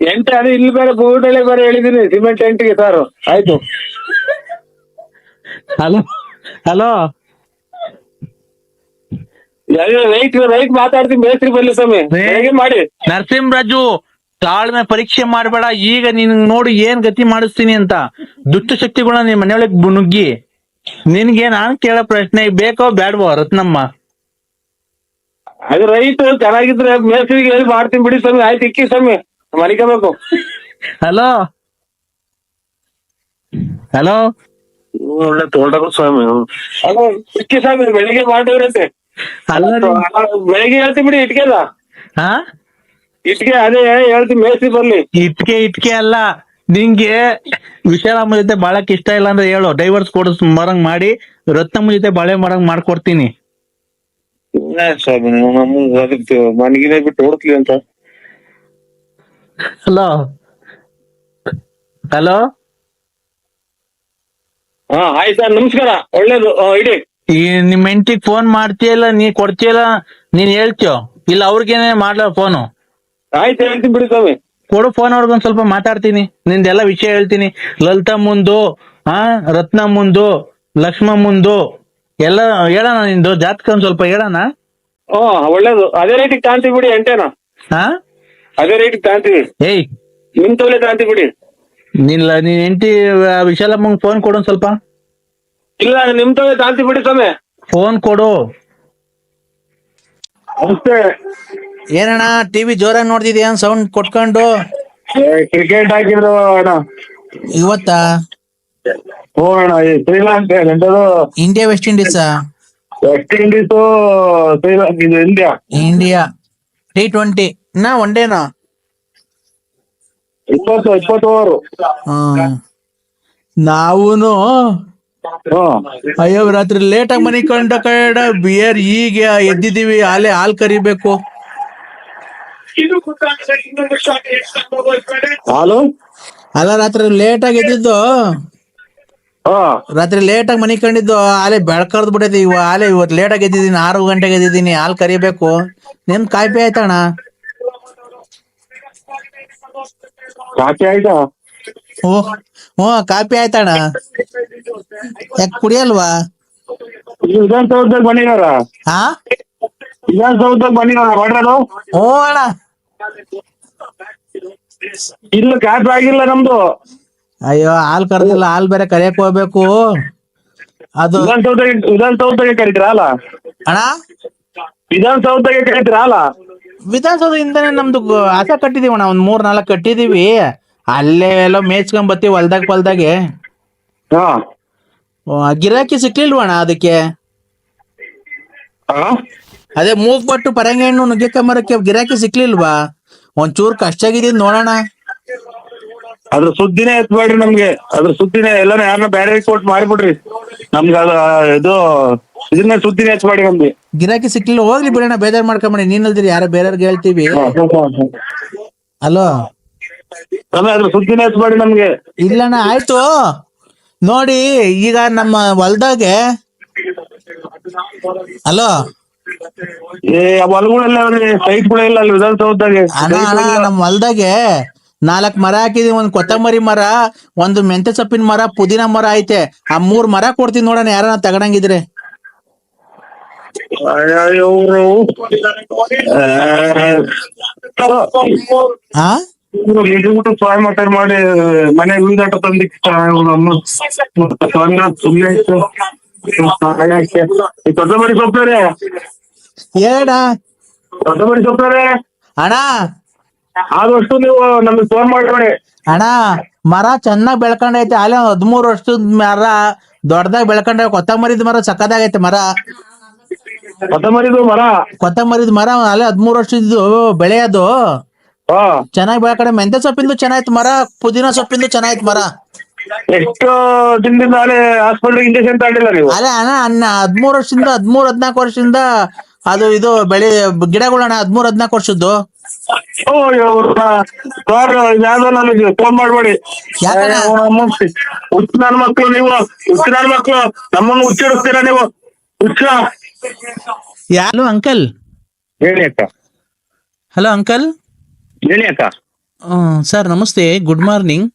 ಎಂಟು ಅದು ಇಲ್ಲಿ ಬೇರೆ ಬೋರ್ಡಲ್ಲೇ ಬೇರೆ ಹೇಳಿದೀನಿ ಸಿಮೆಂಟ್ ಎಂಟಿಗೆ ಸರ್. ಆಯ್ತು. Hello hello. ರೈಟ್ ರೈಟ್ ಮಾತಾಡ್ತೀನಿ ಮೇಸ್ತ್ರಿ ಬರ್ಲಿ ಸ್ವಾಮಿ. ಬೆಳಗ್ಗೆ ಮಾಡಿ? ನರಸಿಂಹರಾಜು ತಾಳ್ಮೆ ಪರೀಕ್ಷೆ ಮಾಡಬೇಡ ಈಗ ನಿನ್ ನೋಡು ಏನ್ ಗತಿ ಮಾಡಿಸ್ತೀನಿ ಅಂತ ದುಷ್ಟ ಶಕ್ತಿಗಳನ್ನ ನಿನ್ ಮನೆಯೊಳಗೆ ನುಗ್ಗಿ ನಿನ್ಗೆ ನಾನ್ ಕೇಳೋ ಪ್ರಶ್ನೆ ಬೇಕೋ ಬ್ಯಾಡವೋ ರತ್ನಮ್ಮ? ಅದು ರೈಟ್ ಚೆನ್ನಾಗಿದ್ರೆ ಮೇಸ್ತ್ರಿಗೆ ಹೇಳಿ ಮಾಡ್ತೀನಿ ಬಿಡಿ ಸ್ವಾಮಿ ಆಯ್ತು ಇಕ್ಕಿ ಸ್ವಾಮಿ ಮನಿಕಬೇಕು. ಹಲೋ ಹಲೋ ಒಳ್ಳೆ ತೋಟಗಳು ಸ್ವಾಮಿ. ಹಲೋ ಇಕ್ಕಿ ಸ್ವಾಮಿ ಬೆಳಿಗ್ಗೆ ಮಾಡಿದ್ರಂತೆ. ಬೆಳಿಗ್ಗೆ ಹೇಳ್ತೀನಿ ಬಿಡಿ ಇಟ್ಕೆಲ್ಲ. ಹಾ? ಇಟ್ಕೆ ಅದೇ ಹೇಳ್ತೀನಿ ಮೇಸ್ತಿ ಬರ್ಲಿ. ಇಟ್ಕೆ ಇಟ್ಕೆ ಅಲ್ಲ ನಿಂಗೆ ವಿಶಾಲಮ್ಮ ಜೊತೆ ಬಾಳಕ್ ಇಷ್ಟ ಇಲ್ಲ ಅಂದ್ರೆ ಹೇಳು ಡೈವರ್ಸ್ ಕೊಡಿಸ್ ಮರಂಗ್ ಮಾಡಿ ರತ್ನಮ್ಮ ಜೊತೆ ಬಾಳೆ ಮರಂಗ್ ಮಾಡ್ಕೊಡ್ತೀನಿ. ಮನಗಿನೇ ಬಿಟ್ಟು ಓಡ್ತೀವಿ ಅಂತ. ಹಲೋ ಹಲೋ ಹಾ ಹಾಯ್ ಸರ್ ನಮಸ್ಕಾರ ಒಳ್ಳೇದು ಇಡಿ. ಈ ನಿಮ್ ಹೆಂಡತಿಗ್ ಫೋನ್ ಮಾಡ್ತೀಯಲ್ಲ ನೀ ಕೊಡ್ತೀಯಲ್ಲ ನೀನ್ ಹೇಳ್ತೀಯೋ? ಇಲ್ಲ ಅವ್ರಿಗೇನೆ ಮಾಡ್ಲ ಫೋನು ಆಯ್ತು ಹೇಳ್ತೀನಿ ಬಿಡಿ ಸ್ವಾಮಿ. ಕೊಡು ಫೋನ್ ಅವ್ರಿಗೊಂದ್ ಸ್ವಲ್ಪ ಮಾತಾಡ್ತೀನಿ. ನಿಂದೆಲ್ಲ ವಿಷಯ ಹೇಳ್ತೀನಿ. ಲಲಿತಾ ಮುಂದು ಆ ರತ್ನ ಮುಂದು ಲಕ್ಷ್ಮ ಮುಂದು ಎಲ್ಲ ಹೇಳೋಣ ನಿಂದು. ಜಾತಕ ಒಂದ್ ಸ್ವಲ್ಪ ಹೇಳೋಣ. ಓ ಒಳ್ಳೇದು. ಅದೇ ರೇಟಿಗೆ ತಾಂತಿ ಬಿಡಿ ಎಂಟೇನ. ಹಾ ಅದೇ ರೇಟಿಗೆ ತಾಂತೀವಿ ಏಯ್. ನಿಮ್ ತೋಲೆ ತಾಂತೀವಿ ಬಿಡಿ. ನಿನ್ ನೀನ್ ಹೆಂಡತಿ ವಿಶಾಲಮ್ಮಂಗ್ ಫೋನ್ ಕೊಡು ಒಂದ್ ಸ್ವಲ್ಪ. ಇಲ್ಲ ನಿಮ್ ತೋಲೆ ತಾಂತೀವಿ ಬಿಡಿ ಸ್ವಾಮಿ. ಫೋನ್ ಕೊಡು. ಅಷ್ಟೇ ಏನಣ್ಣ ಟಿವಿ ಜೋರಾಗಿ ನೋಡ್ತಿದ್ಯಾ? ಸೌಂಡ್ ಕೊಟ್ಕೊಂಡು? ಕ್ರಿಕೆಟ್ ಹಾಕಿದ್ರು ಅಣ್ಣ. ಇವತ್ತಾ? ಹ್ಞೂ ಅಣ್ಣ ಈ ಶ್ರೀಲಂಕಾ ಎಂತದು India West Indies West Indies Sri Lanka ಇದು ಇಂಡಿಯಾ ಇಂಡಿಯಾ ಟಿ ಟ್ವೆಂಟಿ ನಾ ಒನ್ ಡೇನಾ ಇಪ್ಪತ್ತು ಇಪ್ಪತ್ತು ಓವರ್ ನಾವೂನು ಅಯ್ಯೋ ರಾತ್ರಿ ಲೇಟ್ ಆಗಿ ಮನೆ ಕಂಡ ಕಡ ಬಿಯರ್ ಈಗ ಎದ್ದಿದೀವಿ ಆಲೆ ಹಾಲ್ ಕರಿಬೇಕು. ಹಾಲು ಅಲ್ಲ ರಾತ್ರಿ ಲೇಟ್ ಆಗಿ ಎದ್ದಿದ್ದು ರಾತ್ರಿ ಲೇಟ್ ಆಗಿ ಮನೆ ಕಂಡಿದ್ದು ಹಾಲೆ ಬೆಳ್ಕರ್ದ್ ಬಿಟ್ಟೈತಿ ಇವ ಹಾಲೆ ಇವತ್ ಲೇಟ್ ಆಗಿ ಎದ್ದಿದ್ದೀನಿ ಆರು ಗಂಟೆಗೆ ಎದ್ದಿದ್ದೀನಿ ಹಾಲ್ ಕರಿಬೇಕು. ನಿಮ್ ಕಾಯ್ಪೆ ಆಯ್ತಣ್ಣ ಕಾಫಿ ಆಯ್ತಾ? ಓ ಹ್ಞೂ ಕಾಪಿ ಆಯ್ತಣ್ಣ ಯಾಕೆ ಕುಡಿಯಲ್ವಾ? ಹಾ? ಹ್ಞೂ ಅಣ್ಣ. ಇಲ್ಲ ಕಾಫಿ ಆಗಿಲ್ಲ ನಮ್ದು. ಅಯ್ಯೋ ಹಾಲ್ ಕರ್ದಿಲ್ಲ ಹಾಲ್ ಬೇರೆ ಕರಿಯಕ್ ಹೋಗ್ಬೇಕು. ಅದು ವಿಧಾನಸೌಧಕ್ಕೆ ವಿಧಾನಸೌಧಗೆ ಕರಿತೀರಾ ಅಲ್ಲ ಅಣ್ಣ? ವಿಧಾನಸೌಧಕ್ಕೆ ಕರಿತೀರಾ ಅಲ್ಲ ಇಂದಾನೆ ನಮ್ದು ಆಸೆ ಕಟ್ಟಿದೀವಿ ಅಣ್ಣ ಒಂದ್ ಮೂರ್ ನಾಲ್ಕು ಕಟ್ಟಿದೀವಿ. ಅಲ್ಲೇ ಎಲ್ಲ ಮೇಚ್ಕೊಂಡ್ ಬತ್ತೀವಿ ಹೊಲ್ದಾಗ ಹೊಲ್ದಾಗೆ ಹಾ. ಗಿರಾಕಿ ಸಿಕ್ಲಿಲ್ವಣ್ಣ ಅದಕ್ಕೆ? ಹಾ ಮೂಗ್ ಮೂಗ್ಬಟ್ಟು ಪರಂಗಿ ಹಣ್ಣು ನುಗ್ಗೆಕಾಯಿ ಮರಕ್ಕೆ ಗಿರಾಕಿ ಸಿಕ್ಲಿಲ್ವಾ? ಒಂಚೂರ್ ಕಷ್ಟ ಆಗಿದ್ ನೋಡೋಣ. ಅದ್ರ ಸುದ್ದಿನೇ ಎತ್ಬೇಡ್ರಿ ನಮ್ಗೆ. ಅದ್ರ ಸುದ್ದಿನೇ ಎಲ್ಲ ಯಾರನ್ನ ಬೇರೆ ಕೊಟ್ಟು ಮಾಡಿಬಿಡ್ರಿ. ನಮ್ಗೆ ಅದ ಇದು ಇದನ್ನ ಸುದ್ದಿನೇ ಎತ್ಬೇಡಿ ನಮ್ಗೆ. ಗಿರಾಕಿ ಸಿಕ್ಲಿಲ್ಲ ಹೋಗ್ಲಿ ಬಿಡೋಣ ಬೇಜಾರ್ ಮಾಡ್ಕೊಂಬಿಡಿ ನೀನಲ್ದಿರಿ ಯಾರ ಬೇರೆಯವ್ರಿಗೆ ಹೇಳ್ತೀವಿ. ಅಲೋ? ಆಮೇಲೆ ಅದ್ರ ಸುದ್ದಿನೇ ಎತ್ಬೇಡಿ ನಮ್ಗೆ. ಇಲ್ಲಣ್ಣ ಆಯ್ತು. ನೋಡಿ ಈಗ ನಮ್ಮ ಹೊಲ್ದಾಗೆ ಅಲೋ? ಏ ಹೊಲಗಳೆಲ್ಲ ಸೈಟ್ಗಳೇ ಇಲ್ಲ ಅಲ್ಲಿ ವಿಧಾನಸೌಧದಾಗೆ ಅಣ್ಣ ಅಣ್ಣ ನಮ್ಮ ಹೊಲ್ದಾಗೆ ನಾಲ್ಕ್ ಮರ ಹಾಕಿದೀವಿ ಒಂದ್ ಕೊತ್ತಂಬರಿ ಮರ ಒಂದು ಮೆಂತೆ ಸೊಪ್ಪಿನ ಮರ ಪುದೀನ ಮರ ಐತೆ. ಆ ಮೂರ್ ಮರ ಕೊಡ್ತೀನಿ ನೋಡೋಣ ಯಾರನ್ನ ತಗಡಂಗಿದ್ರೆ. ಇವರು. ಹಾ ಊಟ ಸಹಾಯ ಮಾತಾಡ್ ಮಾಡಿ ಮನೆ ಉಳಿದಾಟ ತಂದಿಕ್ಕ ಸುಮ್ಮನೆ ಇತ್ತು. ಕೊತ್ತಂಬರಿ ಸೊಪ್ಪೇರೆ ಹೇಳ ಕೊತ್ತಂಬರಿ ಸೊಪ್ಪೇರೆ ಅಣ್ಣ. ಆದಷ್ಟು ನೀವು ನಮ್ಗೆ ಫೋನ್ ಮಾಡ್ಬೇಡಿ ಅಣ್ಣ ಮರ ಚೆನ್ನಾಗ್ ಬೆಳ್ಕೊಂಡೈತೆ. ಅಲ್ಲೇ ಹದ್ಮೂರ್ ವರ್ಷದ ಮರ ದೊಡ್ಡದಾಗ್ ಬೆಳ್ಕೊಂಡ ಕೊತ್ತಂಬರಿದ್ ಮರ ಸಕ್ಕದಾಗೈತೆ ಮರ. ಕೊತ್ತಂಬರಿದು ಮರ ಕೊತ್ತಂಬರಿದ್ ಮರ ಅಲ್ಲೇ ಹದ್ಮೂರ್ ವರ್ಷದ ಬೆಳೆಯೋದು. ಹಾ. ಚೆನ್ನಾಗಿ ಬೆಳ್ಕೊಂಡೆ ಮೆಂತೆ ಸೊಪ್ಪಿಂದು ಚೆನ್ನಾಗಿತ್ತು ಮರ ಪುದೀನ ಸೊಪ್ಪಿಂದು ಚೆನ್ನಾಗಿತ್ತು ಮರ. ಎಷ್ಟು ದಿನದಿಂದ ಅಲ್ಲೇ ಹಾಸ್ಪಿಟಲ್ ಇಂಜೆಕ್ಷನ್ ತಗೊಂಡಿಲ್ಲ ನೀವು. ಅಲ್ಲ ಅಣ್ಣ ಹದ್ಮೂರ್ ವರ್ಷದಿಂದ ಹದ್ಮೂರ್ ಹದ್ನಾಲ್ಕು ವರ್ಷದಿಂದ ಅದು ಇದು ಬೆಳೆ ಗಿಡಗಳಣ್ಣ ಹದ್ಮೂರ್ ಹದಿನಾಲ್ಕು ವರ್ಷದ್ದು. ಓ ಸರ್ ಯಾವ್ದೋ ನನಗೆ ಫೋನ್ ಮಾಡ್ಬೇಡಿ. ಯಾಕಣ್ಣ? ಹುಚ್ಚ ನನ್ನ ಮಕ್ಳು ನೀವು ಹುಚ್ಚ ನನ್ನ ಮಕ್ಳು ನಮ್ಮನ್ನು ಹುಚ್ಚಿಡಿಸ್ತೀರಾ ನೀವು? ಹುಚ್ಚ ಹಲೋ ಅಂಕಲ್. ಹೇಳಿ ಅಕ್ಕ. Hello uncle. ಹೇಳಿ ಅಕ್ಕ. ಸರ್ ನಮಸ್ತೆ ಗುಡ್ ಮಾರ್ನಿಂಗ್.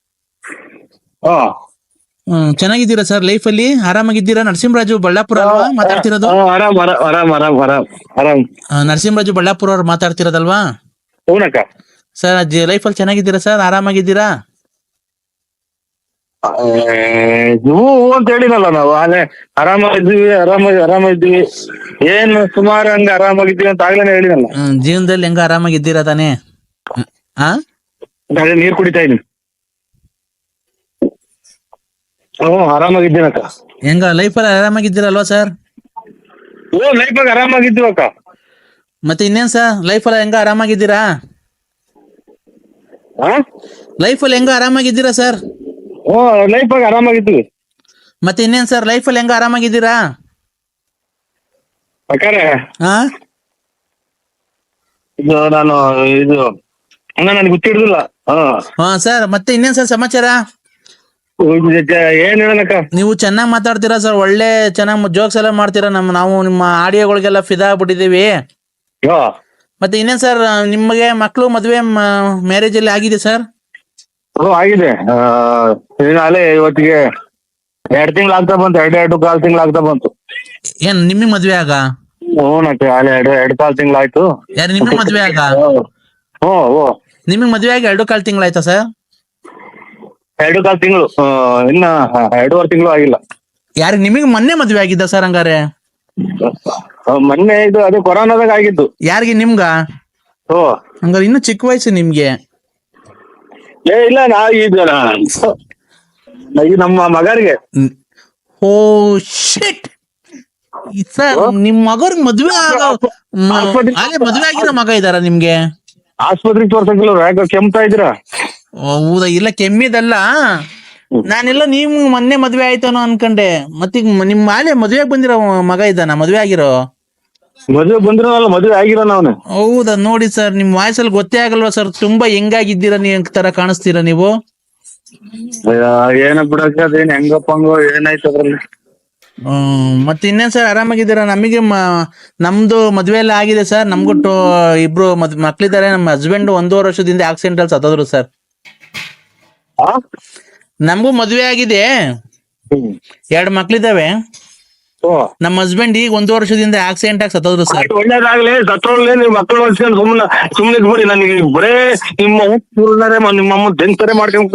ಚೆನ್ನಾಗಿದ್ದೀರಾ ಸರ್ ಲೈಫ್ ಅಲ್ಲಿ ಆರಾಮಾಗಿದ್ದೀರಾ? ನರಸಿಂಹರಾಜು ಬಳ್ಳಾಪುರ ಅಲ್ವಾ? ಮಾತಾಡ್ತಿರೋದು? ನರಸಿಂಹರಾಜು ಬಳ್ಳಾಪುರ ಅವ್ರು ಮಾತಾಡ್ತಿರೋದಲ್ವಾ? ಸರ್ ಲೈಫ್ ಅಲ್ಲಿ ಚೆನ್ನಾಗಿದ್ದೀರಾ ಸರ್? ಆರಾಮಾಗಿದ್ದೀರಾ? ನೀವು ಅಂತ ಹೇಳಿರಲ್ಲ ನಾವು. ಅಲ್ಲೇ ಆರಾಮಾಗಿದ್ದೀವಿ ಆರಾಮಾಗಿ ಆರಾಮಾಗಿದ್ದೀವಿ. ಏನ್ ಸುಮಾರು ಹಂಗ ಆರಾಮಾಗಿದ್ದೀವಿ ಅಂತ ಆಗ್ಲೇ ಹೇಳಿನಲ್ಲ. ಜೀವನದಲ್ಲಿ ಹೆಂಗ ಆರಾಮಾಗಿದ್ದೀರಾ ತಾನೇ? ನೀರ್ ಕುಡಿತಾ ಇದೀನಿ. ಹ್ಞೂ ಆರಾಮಾಗಿದ್ದೀನಕ್ಕ. ಹೆಂಗ ಲೈಫಲ್ಲಿ ಆರಾಮಾಗಿದ್ದೀರಲ್ವಾ ಸರ್ ಓ ಲೈಫಾಗ ಆರಾಮಾಗಿದ್ದೀವಿ ಅಕ್ಕ ಮತ್ತೆ ಇನ್ನೇನ್ ಸರ್ ಲೈಫ್ ಅಲ್ಲಿ ಹೆಂಗ ಆರಾಮಾಗಿದ್ದೀರಾ? ಹಾ ಅಲ್ಲಿ ಹೆಂಗ ಆರಾಮಾಗಿದ್ದೀರಾ ಸರ್ ಓ ಲೈಫಾಗ ಆರಾಮಾಗಿದ್ದೀವಿ. ಮತ್ತೆ ಇನ್ನೇನ್ ಸರ್ ಲೈಫ್ ಅಲ್ಲಿ ಹೆಂಗ ಆರಾಮಾಗಿದ್ದೀರಾ? ಅಕ್ಕಾರೆ. ಹಾ ಇದು ನಾನು ಇದು ಅಣ್ಣ ನನಗೆ ಗೊತ್ತಿಡ್ದಿಲ್ಲ ಹಾ. ಹಾ ಸರ್ ಮತ್ತೆ ಇನ್ನೇನ್ ಸರ್ ಸಮಾಚಾರ? ಏನ್ ಹೇಳನಕ್ಕ ನೀವು ಚೆನ್ನಾಗಿ ಮಾತಾಡ್ತೀರಾ ಸರ್? ಒಳ್ಳೆ ಚೆನ್ನಾಗ್ ಜೋಕ್ಸ್ ಎಲ್ಲ ಮಾಡ್ತೀರಾ ನಮ್ ನಾವು ನಿಮ್ಮ ಆಡಿಯೋಗಳಿಗೆಲ್ಲ ಫಿದಾ ಆಗ್ಬಿಟ್ಟಿದೀವಿ ಮತ್ತೆ ಇನ್ನೇನ್ ಸರ್ ನಿಮಗೆ ಮಕ್ಕಳು ಮದುವೆ ಮ್ಯಾರೇಜ್ ಅಲ್ಲಿ ಆಗಿದೆ ಸರ್? ಓ ಆಗಿದೆ. ಇವತ್ತಿಗೆ ಎರಡ್ ತಿಂಗಳು ಆಗ್ತಾ ಬಂತು. ಎರಡು ಎರಡು ಕಾಲ್ ತಿಂಗಳು ಆಗ್ತಾ ಬಂತು. ಏನ್ ನಿಮಗೆ ಮದ್ವೆ ಆಗ? ಹ್ಞೂನಕ್ಕೆ ಅಲ್ಲಿ ಎರಡು ಎರಡು ಕಾಲ್ ತಿಂಗಳಾಯ್ತು. ಯಾರು ನಿಮಗೆ ಮದ್ವೆ ಆಗ? ಓ ಓ ನಿಮಗೆ ಮದ್ವೆ ಆಗಿ ಎರಡು ಕಾಲ್ ತಿಂಗಳಾಯ್ತಾ ಸರ್? ಎರಡು ಕಾಲ್ ತಿಂಗಳು ಇನ್ನ ಎರಡೂವರೆ ತಿಂಗಳು ಆಗಿಲ್ಲ. ಯಾರು ನಿಮಗೆ ಮೊನ್ನೆ ಮದ್ವೆ ಆಗಿದ್ದ ಸರ್ ಹಂಗಾರೆ? ಮೊನ್ನೆ ಇದು ಅದು ಕೊರೋನಾದಾಗ ಆಗಿದ್ದು. ಯಾರಿಗೆ ನಿಮ್ಗ? ಓ ಹಂಗಾರೆ ಇನ್ನು ಚಿಕ್ಕ ವಯಸ್ಸು ನಿಮ್ಗೆ. ಏ ಇಲ್ಲ ನಾ ಈಗ ನಮ್ಮ ಮಗರಿಗೆ. ಓ ಶಿಟ್ ಸರ್ ನಿಮ್ ಮಗರ್ಗ್ ಮದ್ವೆ ಆಗ ಮದ್ವೆ ಆಗಿರೋ ಮಗ ಇದಾರ ನಿಮ್ಗೆ? ಆಸ್ಪತ್ರೆಗೆ ತೋರ್ಸಂಗಿಲ್ಲ ಯಾಕೆ ಕೆಮ್ತಾ ಇದ್ದೀರಾ? ಓ, ಹೌದಾ? ಇಲ್ಲ ಕೆಮ್ಮಿದಲ್ಲ. ನಾನೆಲ್ಲ ನೀವು ಮೊನ್ನೆ ಮದ್ವೆ ಆಯ್ತಾನೋ ಅನ್ಕಂಡೆ. ಮತ್ತೀಗ ನಿಮ್ ಮಾಲೆ ಮದ್ವೆ ಬಂದಿರೋ ಮಗ ಇದ್ದಾನ? ಮದ್ವೆ ಆಗಿರೋ? ಮದ್ವೆ ಬಂದಿರೋನಲ್ಲ ಮದ್ವೆ ಆಗಿರೋನ ಅವನು. ಹೌದಾ? ನೋಡಿ ಸರ್ ನಿಮ್ ವಾಯ್ಸಲ್ಲಿ ಗೊತ್ತೇ ಆಗಲ್ವಾ ಸರ್? ತುಂಬಾ ಹೆಂಗಾಗಿದ್ದೀರಾ ನೀ ತರ ಕಾಣಿಸ್ತೀರಾ ನೀವು? ಏನ ಬಿಡಕ್ಕೆ ಅದೇನ್ ಹೆಂಗಪ್ಪ ಹಂಗೋ? ಏನಾಯ್ತು ಅದ್ರಲ್ಲಿ? ಹ್ಮ್, ಮತ್ತೆ ಇನ್ನೇನ್ ಸರ್? ಆರಾಮಾಗಿದ್ದೀರಾ? ನಮಗೆ ನಮ್ದು ಮದ್ವೆ ಎಲ್ಲ ಆಗಿದೆ ಸರ್. ನಮ್ಗೂ ಇಬ್ರು ಮದ್ ಮಕ್ಳಿದ್ದಾರೆ. ನಮ್ಮ ಹಸ್ಬೆಂಡ್ ಒಂದೂವರೆ ವರ್ಷದಿಂದ ಆಕ್ಸಿಡೆಂಟ್ ಅಲ್ಲಿ ಸತ್ತೋದ್ರು ಸರ್? ನಮಗೂ ಮದ್ವೆ ಆಗಿದೆ. ಎರಡು ಮಕ್ಳಿದಾವೆ. ಓ ನಮ್ಮ ಹಸ್ಬೆಂಡ್ ಈಗ ಒಂದು ವರ್ಷದಿಂದ ಆಕ್ಸಿಡೆಂಟ್ ಆಗಿ ಸತ್ತೋದ್ರು ಸರ್ ಒಳ್ಳೇದಾಗ್ಲಿ. ಸತ್ರೋಳ್ಳೆ ನಿಮ್ ಮಕ್ಕಳು ಹೊಲ್ಸ್ಕೊಂಡು ಸುಮ್ಮನೆ ಸುಮ್ಮನೆ ಬಿಡಿ ನನಗೆ. ಬರೇ ನಿಮ್ಮ ನಿಮ್ಮ ಅಮ್ಮ ಮಾಡ್ಕೊಂಡ್